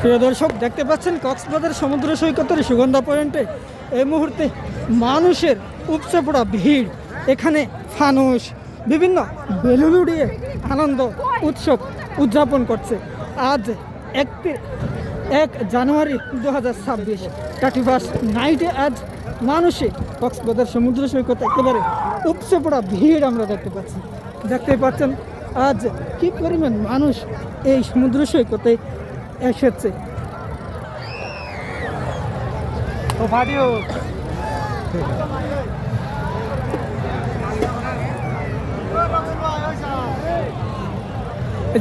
প্রিয় দর্শক, দেখতে পাচ্ছেন কক্সবাজার সমুদ্র সৈকতের সুগন্ধা পয়েন্টে এই মুহূর্তে মানুষের উপচে পড়া ভিড়। এখানে ফানুস বিভিন্ন বেলুন উড়িয়ে আনন্দ, উৎসব উদযাপন করছে। আজ একটি এক জানুয়ারি দু হাজার ছাব্বিশ। নাইটে আজ মানুষে কক্সবাজার সমুদ্র সৈকত একেবারে উপচে পড়া ভিড় আমরা দেখতে পাচ্ছি। দেখতে পাচ্ছেন, আজ কি পরিমাণ মানুষ এই সমুদ্র সৈকতে এসেছে।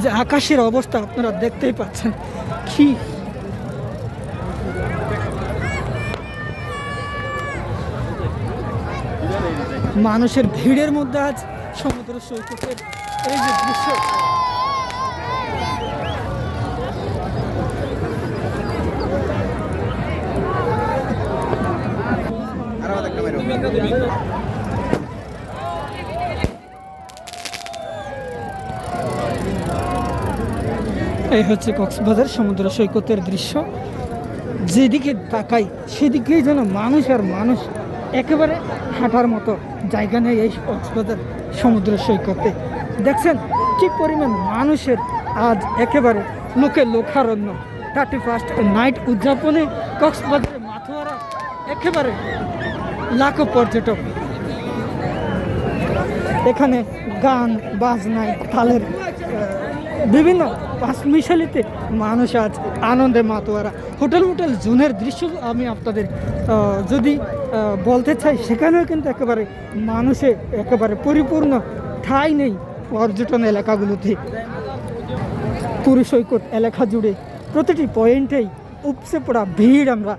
যে আকাশের অবস্থা আপনারা দেখতেই পাচ্ছেন, কি মানুষের ভিড়ের মধ্যে আজ সমুদ্র সৈকতের এই যে দৃশ্য। এই হচ্ছে কক্সবাজার সমুদ্র সৈকতের দৃশ্য। যেদিকে তাকাই, সেদিকেই যেন মানুষ আর মানুষ একেবারে হাঁটার মতো জায়গা নেই এই কক্সবাজার সমুদ্র সৈকতে। দেখছেন কি পরিমাণ মানুষের আজ একেবারে লোকে লোকারণ্য। থার্টি ফার্স্ট নাইট উদযাপনে কক্সবাজারে মাথোয়ারা একেবারে লাখো পর্যটক। এখানে গান, বাজনায়, তালের বিভিন্ন পাঁচমিশালিতে মানুষ আজ আনন্দে মাতোয়ারা। হোটেল হোটেল জোনের দৃশ্য আমি আপনাদের যদি বলতে চাই, সেখানেও কিন্তু একেবারে মানুষে একেবারে পরিপূর্ণ ঠাঁই নেই পর্যটন এলাকাগুলোতে। পুরী সৈকত এলাকা জুড়ে প্রতিটি পয়েন্টেই উপচে পড়া ভিড় আমরা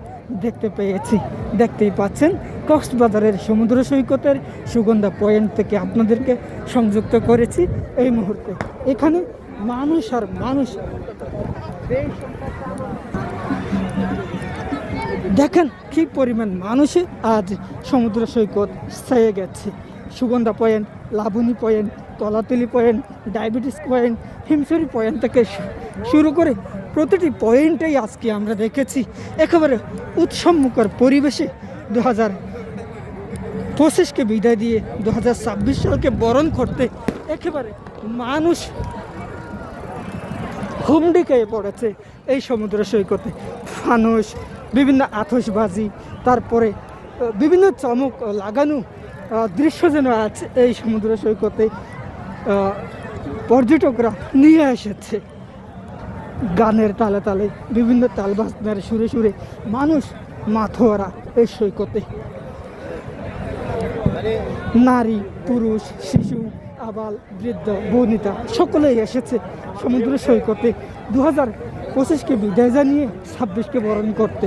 দেখতে পেয়েছি। দেখতেই পাচ্ছেন, কক্সবাজারের সমুদ্র সৈকতের সুগন্ধা পয়েন্ট থেকে আপনাদেরকে সংযুক্ত করেছি এই মুহূর্তে। এখানে মানুষ আর মানুষ। দেখেন কি পরিমাণ মানুষে আজ সমুদ্র সৈকত ছেয়ে গেছে। Sugandha point, Laboni point Talatali point, diabetes point Himchari point থেকে শুরু করে প্রতিটি পয়েন্টেই আজকে আমরা দেখেছি একেবারে উৎসবমুখর পরিবেশে দু হাজার পঁচিশকে বিদায় দিয়ে দু হাজার ছাব্বিশ সালকে বরণ করতে একেবারে মানুষ হুমড়ি খেয়ে পড়েছে এই সমুদ্র সৈকতে। ফানুস, বিভিন্ন আতশবাজি, তারপরে বিভিন্ন চমক লাগানো দৃশ্য যেন আছে এই সমুদ্র সৈকতে পর্যটকরা নিয়ে এসেছে। গানের তালে তালে, বিভিন্ন তাল বাজনার সুরে সুরে মানুষ মাথোয়ারা এই সৈকতে। নারী, পুরুষ, শিশু আবাল, বৃদ্ধ বনিতা সকলেই এসেছে সমুদ্র সৈকতে দু হাজার পঁচিশকে বিদায় জানিয়ে ছাব্বিশকে বরণ করতে।